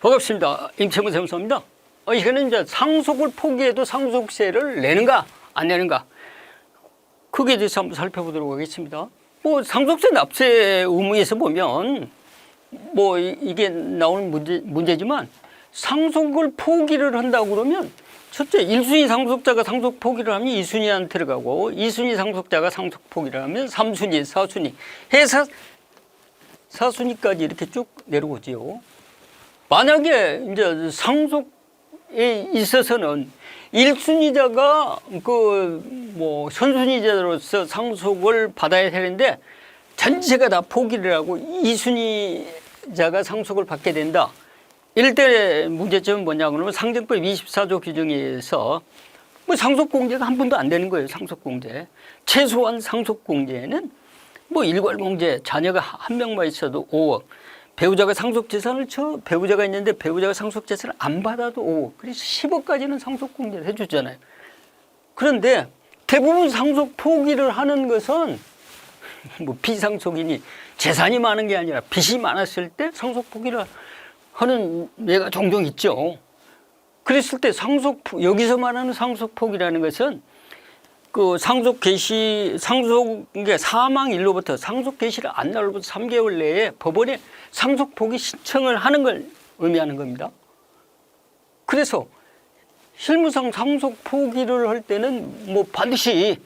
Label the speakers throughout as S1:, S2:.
S1: 반갑습니다. 임채무 세무사입니다. 어, 이거는 이제 상속을 포기해도 상속세를 내는가 안 내는가 그에 대해서 한번 살펴보도록 하겠습니다. 뭐 상속세 납세 의무에서 보면 뭐 이- 이게 나오는 문제, 문제지만 상속을 포기를 한다고 그러면 첫째 일순위 상속자가 상속 포기를 하면 이순위한테 들어가고 이순위 상속자가 상속 포기를 하면 삼순위사순위 해서 사순위까지 이렇게 쭉 내려오지요. 만약에 이제 상속에 있어서는 일순위자가 그뭐 선순위자로서 상속을 받아야 되는데 전체가 다 포기를 하고 이순위자가 상속을 받게 된다. 때 문제점은 뭐냐 그러면 상정법 24조 규정에 의해서 뭐 상속 공제가 한 번도 안 되는 거예요. 상속 공제. 최소한 상속 공제는 뭐 일괄 공제 자녀가 한 명만 있어도 5억. 배우자가 상속 재산을 쳐 배우자가 있는데 배우자가 상속 재산을 안 받아도 5억. 그래서 10억까지는 상속 공제를 해 주잖아요. 그런데 대부분 상속 포기를 하는 것은 뭐 비상속이니 재산이 많은 게 아니라 빚이 많았을 때 상속 포기를 하는 예가 종종 있죠. 그랬을 때 상속 포- 여기서 말하는 상속 포기라는 것은 그 상속 개시 상속의 사망 일로부터 상속 개시를 안 날로부터 3개월 내에 법원에 상속 포기 신청을 하는 걸 의미하는 겁니다. 그래서 실무상 상속 포기를 할 때는 뭐 반드시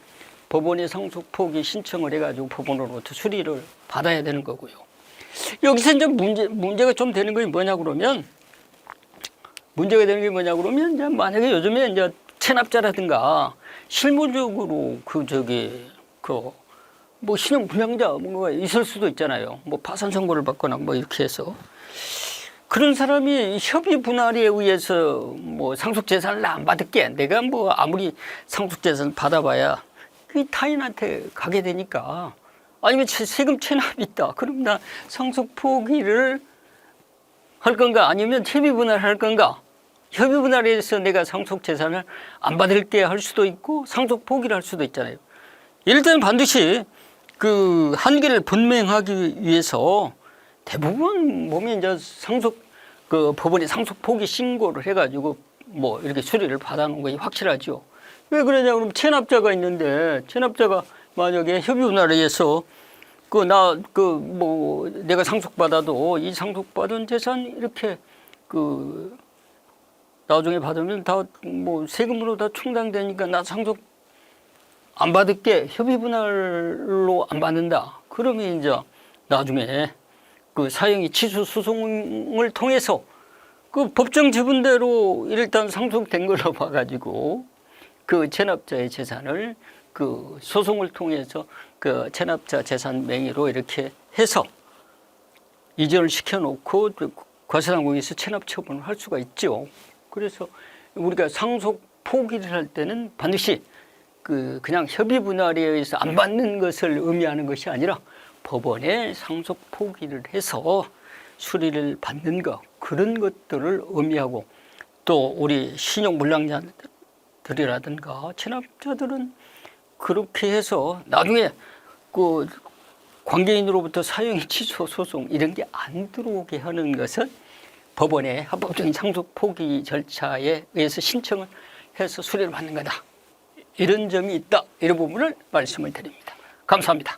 S1: 법원에 상속 포기 신청을 해가지고 법원으로부터 수리를 받아야 되는 거고요. 여기서 이제 문제 문제가 좀 되는 것이 뭐냐 그러면 문제가 되는 게 뭐냐 그러면 이제 만약에 요즘에 이제 체납자라든가 실무적으로 그 저기 그 뭐 신용 불량자 뭔가 있을 수도 있잖아요. 뭐 파산 선고를 받거나 뭐 이렇게 해서 그런 사람이 협의 분할에 의해서 뭐 상속 재산을 안 받을게 내가 뭐 아무리 상속 재산 받아봐야 그 타인한테 가게 되니까 아니면 채- 세금 체납이 있다. 그럼 나 상속 포기를 할 건가 아니면 협의 분할할 건가? 협의 분할에서 내가 상속 재산을 안 받을게 할 수도 있고 상속 포기를 할 수도 있잖아요. 이럴 때는 반드시 그 한계를 분명하기 위해서 대부분 보면 이제 상속 그 법원에 상속 포기 신고를 해가지고 뭐 이렇게 수리를 받아놓은 것이 확실하죠. 왜 그러냐 그러면 체납자가 있는데 체납자가 만약에 협의 분할에 의해서 그 나 그 뭐 내가 상속받아도 이 상속받은 재산 이렇게 그 나중에 받으면 다 뭐 세금으로 다 충당되니까 나 상속 안 받을게 협의 분할로 안 받는다. 그러면 이제 나중에 그 사형이 취소 소송을 통해서 그 법정 지분대로 일단 상속된 걸로 봐가지고 그 체납자의 재산을 그 소송을 통해서 그 체납자 재산 명의로 이렇게 해서 이전을 시켜놓고 과세당국에서 체납 처분을 할 수가 있죠. 그래서 우리가 상속 포기를 할 때는 반드시 그 그냥 협의 분할에 의해서 안 받는 것을 의미하는 것이 아니라 법원에 상속 포기를 해서 수리를 받는 것 그런 것들을 의미하고 또 우리 신용 물량자들이라든가 체납자들은 그렇게 해서 나중에 그 관계인으로부터 사형이 취소 소송 이런 게 안 들어오게 하는 것은 법원의 합법적인 상속 포기 절차에 의해서 신청을 해서 수리를 받는 거다. 이런 점이 있다. 이런 부분을 말씀을 드립니다. 감사합니다.